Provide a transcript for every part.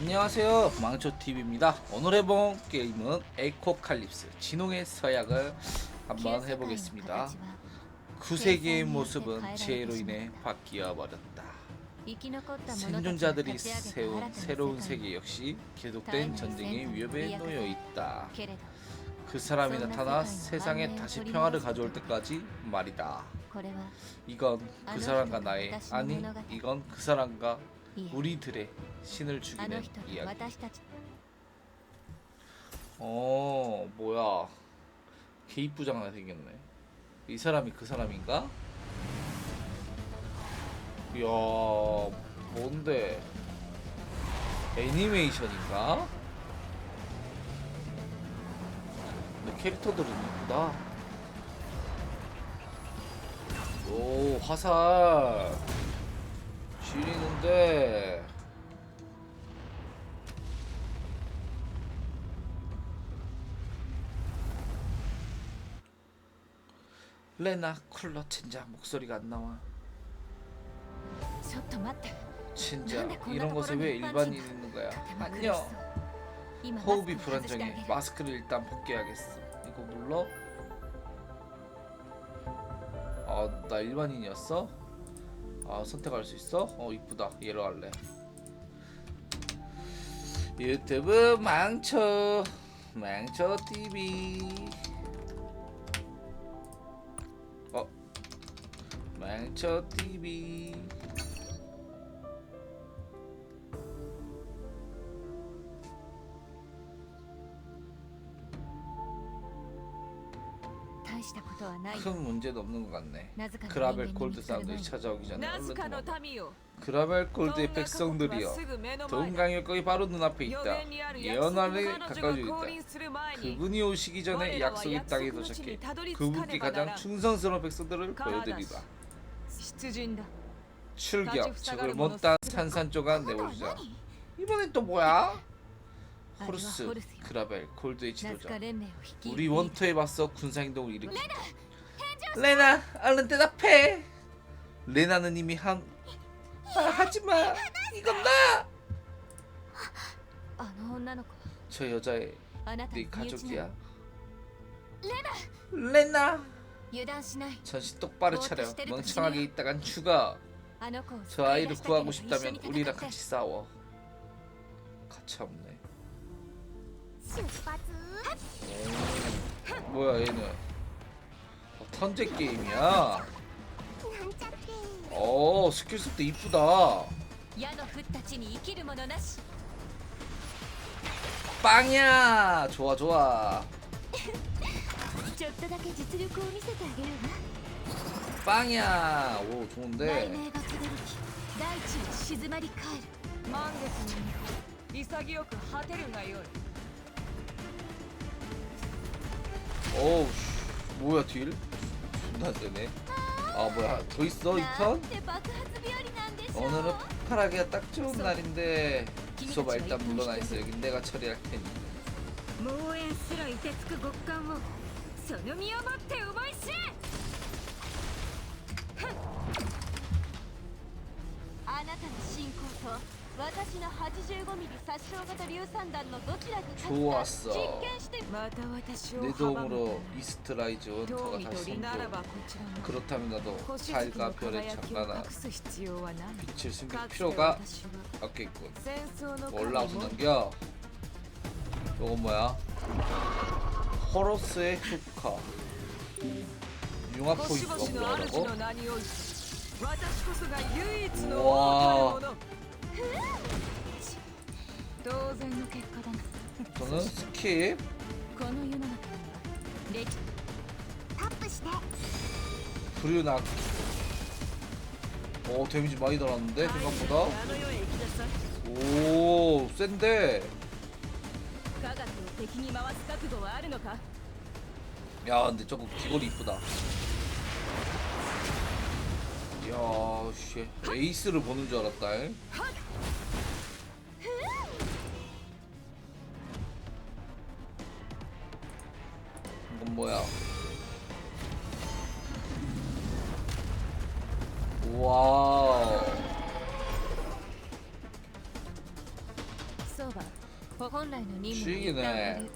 안녕하세요. 망초TV입니다. 오늘 해본 게임은 에코칼립스 진홍의 서약을 한번 해보겠습니다. 구세계의 모습은 지혜로 인해 바뀌어 버렸다. 생존자들이 세운 새로운 세계 역시 계속된 전쟁의 위협에 놓여 있다. 그 사람이 나타나 세상에 다시 평화를 가져올 때까지 말이다. 이건 그 사람과 나의 아니 이건 그 사람과 우리들의 신을 죽이는 이야기. 어 뭐야. 개이쁘장 하나 생겼네. 이 사람이 그 사람인가? 이야 뭔데? 애니메이션인가? 근데 캐릭터들은 이쁘다 오 화살 지리는데. 레나 쿨러 진짜 목소리가 안 나와. 진짜 이런 곳에 왜 일반인이 있는 거야? 안녕 호흡이 불안정해. 마스크를 일단 벗겨야겠어. 이거 물러? 아나 일반인이었어? 아 선택할 수 있어? 어 이쁘다. 얘로 할래. 유튜브 망쳐. 망쳐 TV 어. 망쳐 TV 큰 문제도 없는 것 같네. 그라벨 골드 사람들이 찾아오기 전에 얼른 도망가. 그라벨 골드의 백성들이여 동강 일거이 바로 눈앞에 있다. 예언하에 가까워져 있다. 그분이 오시기 전에 약속의 땅에 도착해 그분께 가장 충성스러운 백성들을 보여드리라. 출격. 적을 못다 산산 쪼가 내버리자. 이번엔 또 뭐야? 호르스, 그라벨, 골드의 지도자 우리 원투에 맞서 군사행동을 일으키 레나! 얼른 대답해! 레나는 이미 한 아, 하지마! 이건 나! 저 여자의 네 가족이야. 레나! 전시 똑바로 차려. 멍청하게 있다간 죽어 저 아이를 구하고 싶다면 우리랑 같이 싸워. 가차없네. 뭐야 얘는? 어, 턴제 게임이야? 어 스킬 습도 이쁘다. 빵야! 좋아 좋아. 빵야. 오 좋은데. 어우 씨, 뭐야 딜? 존나 세네 아 뭐야 더 있어 なん 이턴? て爆発日和なんでしょう 오늘은 폭발하기가 딱 좋은 날인데 소바 일단 물러나 있어 여긴 내가 처리할 테니 猛炎すらいてつく極寒をその身をもって思い知れあなたの信仰と 좋았어. 내 도움으로 이스트 라이즈 원터가 음, 다시 생겨. 그렇다면 나도 살과 별의 장난아 빛을 숨길 필요가 없겠군. 뭐 올라오서 넘겨. 이건 뭐야? 호로스의 후카. 융합포인트가 뭐라고? 와. 名において私こそが唯一のうわ王たる者当然の結果だな 저는 스킵 この世の中には歴タップして 불유낙 오 데미지 많이 달았는데 생각보다 あの世へ行きなさい 오 센데 科学を敵に回す覚悟はあるのか 야 근데 저거 귀걸이 이쁘다 야 씨, 에이스를 보는 줄 알았다 잉? 이건 뭐야? 와우. 죽이네.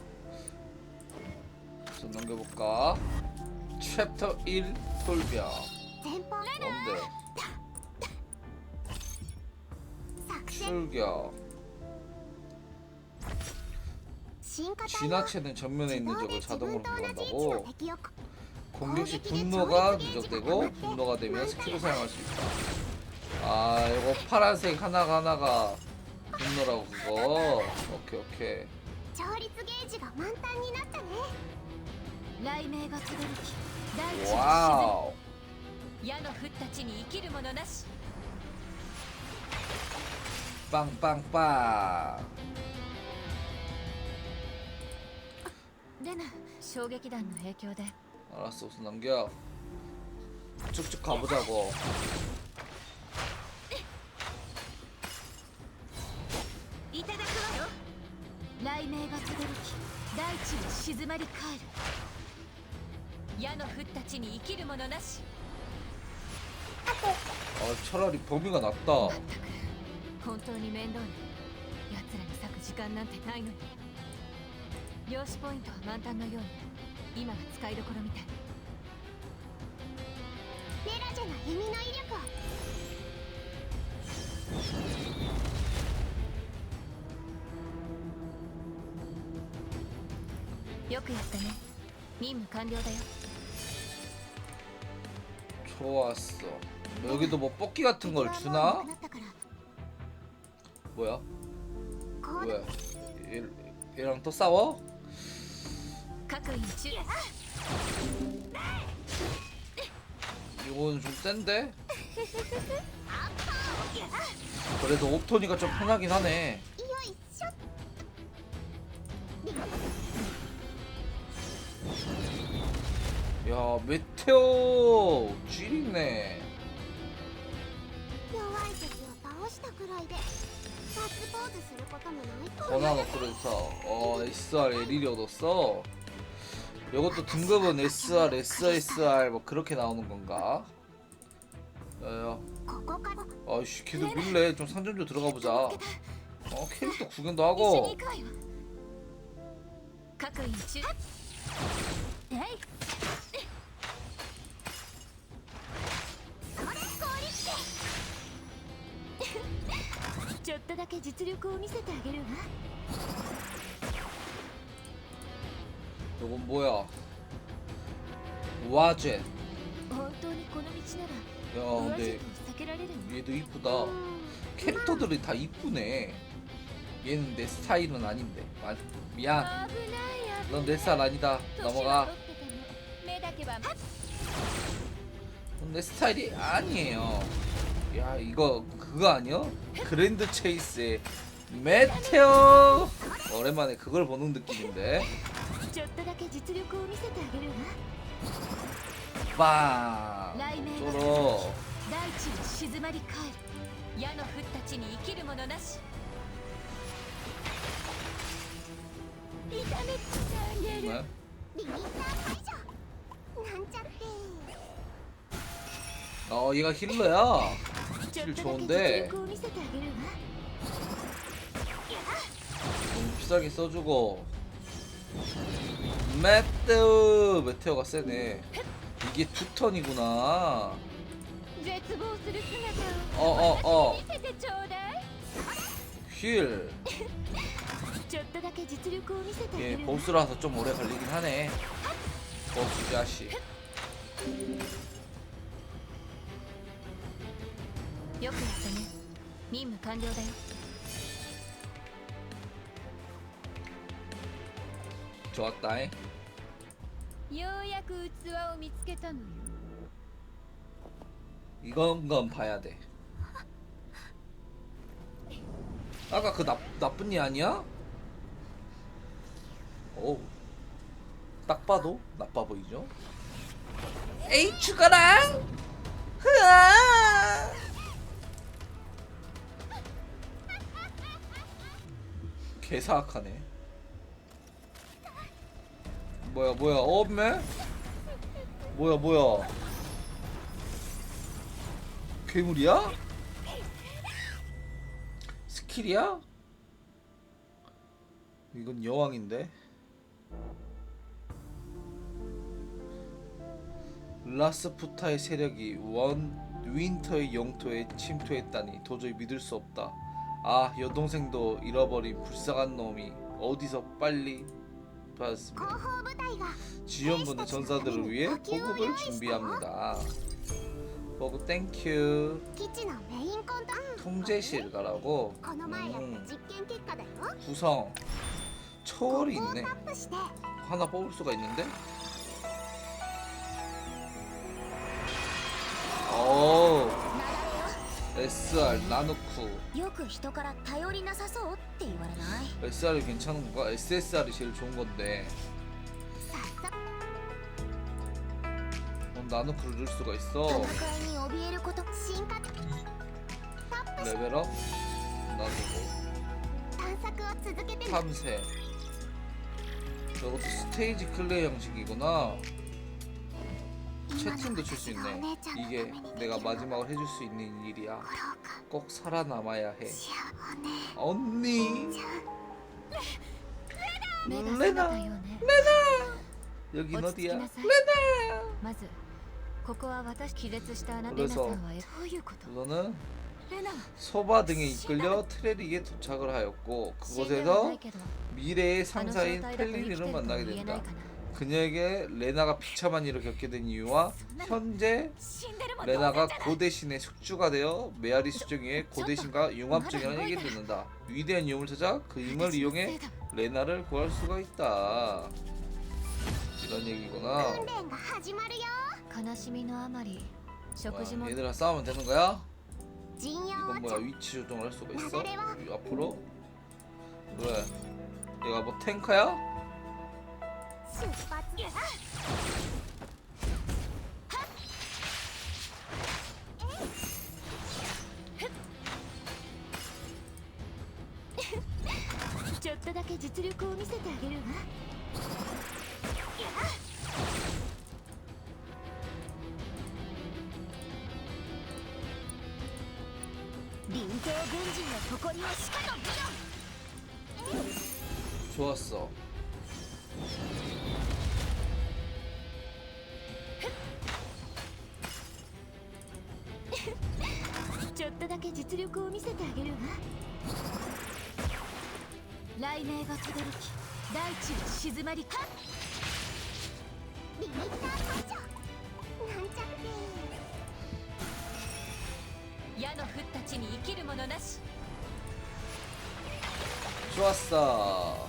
좀 넘겨볼까? 챕터 1 돌병. 뭔데? 출격. 進化体は 진화체는 전면에 있는 自動 적을 で自 자동으로 分と同じ位置の 보관하고 敵を 공격 시 분노가 누적되고 분노가 되면 스킬을 사용할 수 있다. 아 이거 파란색 하나가 하나가 분노라고 그거. 오케이 오케이. 調律ゲージが満タンになったね雷鳴が轟き大地が 와우. 沈む矢の降った地に生きる者なし 빵빵빵. レナ衝撃弾の影響で 알았어 우선 넘겨. 쭉쭉 가보자고. いただくわよ雷鳴が轟き大地が静まり返る矢の降った地に生きる者なし 아 차라리 범위가 낫다. まったく本当に面倒ね奴らに咲く時間なんてないのに 量子ポイントは満タンのように今が使いどころみたいメラジェの弓の威力をよくやったね任務完了だよ 좋았어. 뭐 여기도 뭐 뽑기 같은 걸 敵はもう 주나? なくなったから 뭐야? こう 왜? 얘, 얘랑 또 싸워? 各員中 이거는 좀 센데? 그래도 옵토니가 좀 편하긴 하네. よいしょ 야, 메테오 쥐리네. 弱い敵を倒したくらいでガッツポーズすることもないと 번화가 그래서 어 SR L이 얻었어. 이것도 등급은 SR, SSR 뭐 그렇게 나오는 건가? 야야 아이씨 계속 밀래 좀 상점도 들어가보자 어 캐릭터 구경도 하고 行くわよ各員中えいそれ効率でちょっとだけ実力を見せてあげるわ 이건 뭐야? 와젠. 本当にこの道なら 야 上 근데 地と避けられるの 얘도 이쁘다. うーん 캐릭터들이 다 이쁘네. 얘는 내 스타일은 아닌데. 아, 미안. 危ない危 넌 내 스타일 아니다. 年は 넘어가. 取ってても目だけは 넌 내 스타일이 아니에요. 야 이거 그거 아니야? 그랜드 체이스의 메테오. 오랜만에 그걸 보는 느낌인데. ちょっとだけ実力を見せてあげるわ 빵. 쫄어. 大地が静まり返る矢の降った地に生きる者なし痛めてあげる 네? リミッター解除なんちゃって 어 얘가 힐러야. ちょっ 힐 とだけ 좋은데 実力を見せてあげるわ 너무 비싸게 써주고. 메테오 메테오가 세네. 이게 투턴이구나. 어어어. 어, 어. 어. 휠. 예, 보스라서 좀 오래 걸리긴 하네. 어, 보스 자식. 좋았다잉. ようやく器を見つけたのよ 이건 건 봐야 돼. 아까 그 나, 나쁜 이 아니야? 오. 딱 봐도 나빠 보이죠? 에이 죽어라! 흐아! 개사악하네. 뭐야 뭐야 어메? 뭐야 뭐야? 괴물이야? 스킬이야? 이건 여왕인데. 라스푸타의 세력이 원 윈터의 영토에 침투했다니 도저히 믿을 수 없다. 아 여동생도 잃어버린 불쌍한 놈이 어디서 빨리 급했습니다. 지원분의 전사들을 위해 보급을 준비합니다. 보급 땡큐. 통제실 가라고. 음. 구성. 초월이 있네. 하나 뽑을 수가 있는데? 오. SR 나누쿠. SR이 괜찮은 건가? SSR이 제일 좋은 건데. 넌 나노크 누를 수가 있어. 레벨업? 나누고. 뭐. 탐색. 저것도 스테이지 클레이 형식이구나. 채팅도 칠 수 있네. 이게 내가 마지막으로 해줄 수 있는 일이야. 꼭 살아남아야 해. 언니. 레나. 레나. 여긴 어디야? 레나. 그래서 너는 소바 등에 이끌려 트레릭에 도착을 하였고 그곳에서 미래의 상사인 펠린이를 만나게 된다. 그녀에게 레나가 비참한 일을 겪게 된 이유와 현재 레나가 고대 신의 숙주가 되어 메아리 수정의 고대 신과 융합 중이라는 얘기를 듣는다. 위대한 용을 찾아 그 힘을 이용해 레나를 구할 수가 있다. 이런 얘기구나. 얘들아 싸우면 되는 거야? 이건 뭐야 위치 조정을 할 수가 있어? 앞으로? 그래. 얘가 뭐 탱커야? 出 発ちょっとだけ実力を見せてあげるわ。雷鳴が轟き大地は静まりかリミッター解除なんちゃって矢の降った地に生きる者なし 좋았어.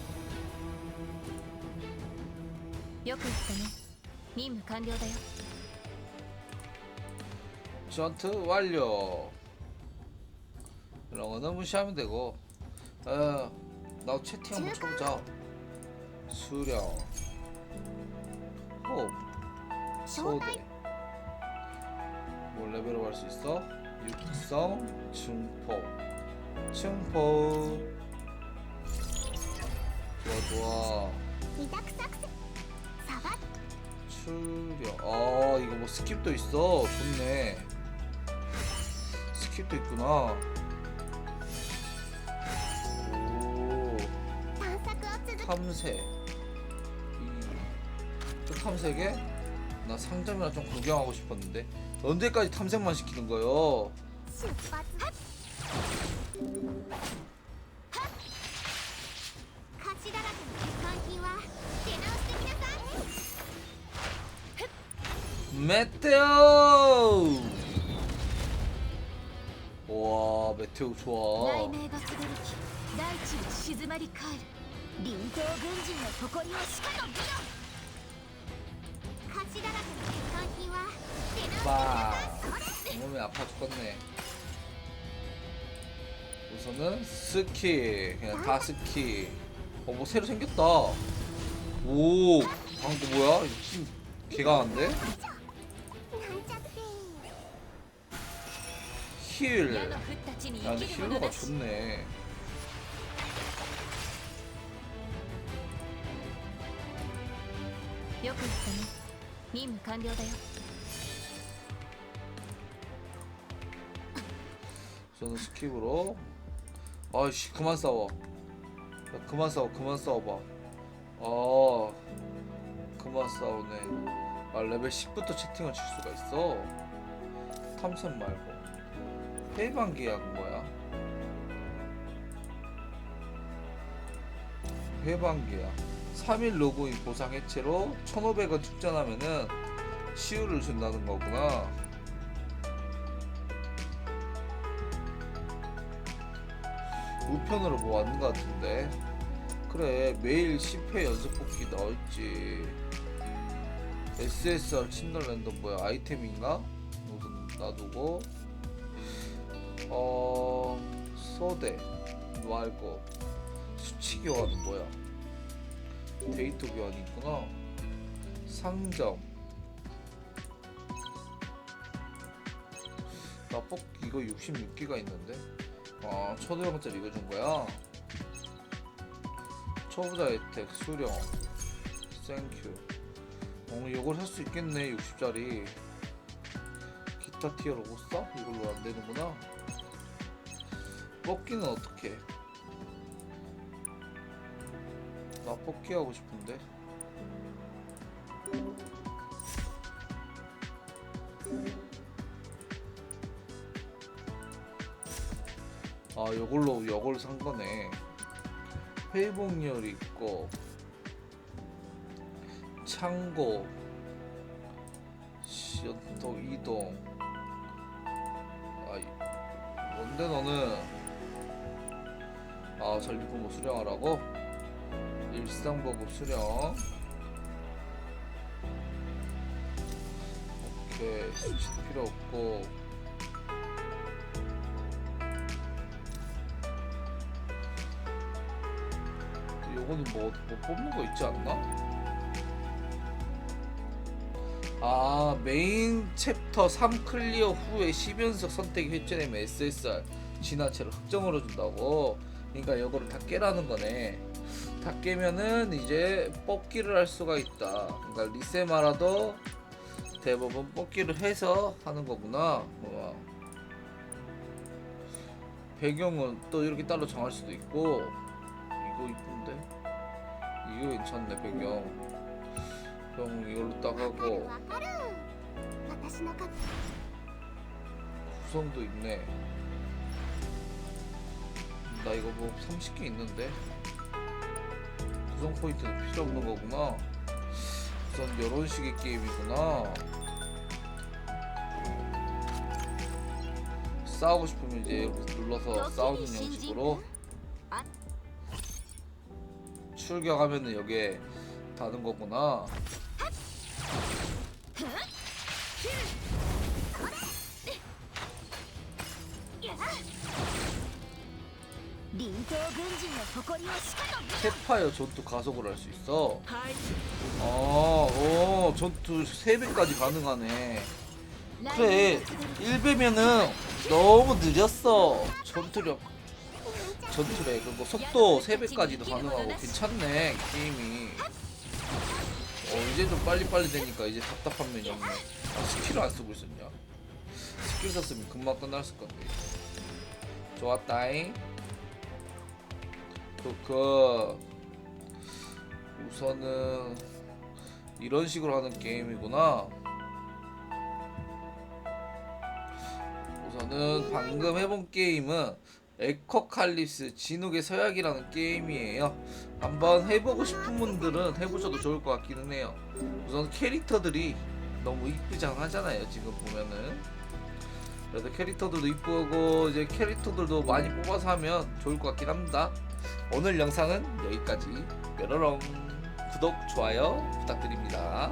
よく言ったね任務完了だよ 전투 완료. 이런 거는 무시하면 되고. 어, 나도 채팅 한번 쳐보자. 수려 호흡. 소대. 뭘 레벨업 할 수 있어? 육성, 증폭. 증폭. 좋아, 좋아. 출력. 아, 이거 뭐 스킵도 있어. 좋네. 스킵도 있구나. 탐색 이 탐색에 나 상점이나 좀 구경하고 싶었는데 언제까지 탐색만 시키는 거요? 메테오! 와 메테오 좋아. 雷鳴が轟き大地は静まり返る臨島軍人の誇りをしかと見ろ価値だらけの欠陥品は出直してきな빠. さいそれ 몸이 아파 죽겠네. 우선은 스키 그냥 다 스키. 어뭐 새로 생겼다. 오 방금 뭐야? 이거 힘 개강한데? なんちゃって 힐. 矢の降った地に 야 生 근데 きる者 힐러가 なし 좋네. 任務完了だよ 저는 스킵으로. 아이씨 그만 싸워. 야, 그만 싸워 그만 싸워봐 어 그만 싸우네 아 레벨 10부터 채팅을 칠 수가 있어 탐선 말고 해방 계약은 뭐야 해방 계약 3일 로그인 보상 해체로 1500원 충전하면은 시우를 준다는 거구나. 우편으로 뭐 왔는 것 같은데. 그래 매일 10회 연속 뽑기 나와있지 SSR 친널 랜덤 뭐야? 아이템인가? 모든 놔두고. 어... 소대. 말고 수치 교환은 뭐야 데이터 교환이 있구나 상점 나 뽑기 이거 66기가 있는데 아, 1500원짜리 이거 준 거야? 초보자 혜택, 수령, 땡큐. 어, 이걸 살 수 있겠네, 60짜리. 기타 티어로 못 사? 이걸로 안 되는구나. 뽑기는 어떻게? 나 뽑기 하고 싶은데. 아, 요걸로 요걸 산 거네. 회복열 있고 창고 시연도 이동 아이 뭔데 너는 아 전리품뭐 수령하라고 일상보급 수령 오케이 수치 필요 없고. 요거는 뭐, 뭐 뽑는 거 있지 않나? 아 메인 챕터 3 클리어 후에 10연속 선택 회전되면 SSR 진화체로 흑점으로 준다고? 그러니까 요거를 다 깨라는 거네 다 깨면은 이제 뽑기를 할 수가 있다. 그러니까 리세마라도 대부분 뽑기를 해서 하는 거구나. 우와. 배경은 또 이렇게 따로 정할 수도 있고 이거 이쁜데 이거 괜찮네 배경 그럼 이걸로 딱 하고 구성도 있네 나 이거 뭐 30개 있는데 구성 포인트는 필요 없는 거구나. 우선 이런 식의 게임이구나. 싸우고 싶으면 이제 이렇게 눌러서 싸우는 형식으로. 출격하면은 여기에 다는 거구나. 캐파이어 전투 가속을 할 수 있어. 아, 오, 전투 3배까지 가능하네. 그래, 1배면은 너무 느렸어. 전투력, 전투래. 그리고 속도 3배까지도 가능하고 괜찮네, 게임이. 어, 이제 좀 빨리빨리 되니까 이제 답답한 면이 없네. 아, 스킬을 안 쓰고 있었냐? 스킬 썼으면 금방 끝났을 건데. 좋았다잉. 그, 그, 우선은, 이런 식으로 하는 게임이구나. 우선은 방금 해본 게임은 에커칼립스 진욱의 서약이라는 게임이에요. 한번 해보고 싶은 분들은 해보셔도 좋을 것 같기는 해요. 우선 캐릭터들이 너무 이쁘장하잖아요. 지금 보면은. 그래서 캐릭터들도 이쁘고 이제 캐릭터들도 많이 뽑아서 하면 좋을 것 같긴 합니다. 오늘 영상은 여기까지. 뾰로롱 구독 좋아요 부탁드립니다.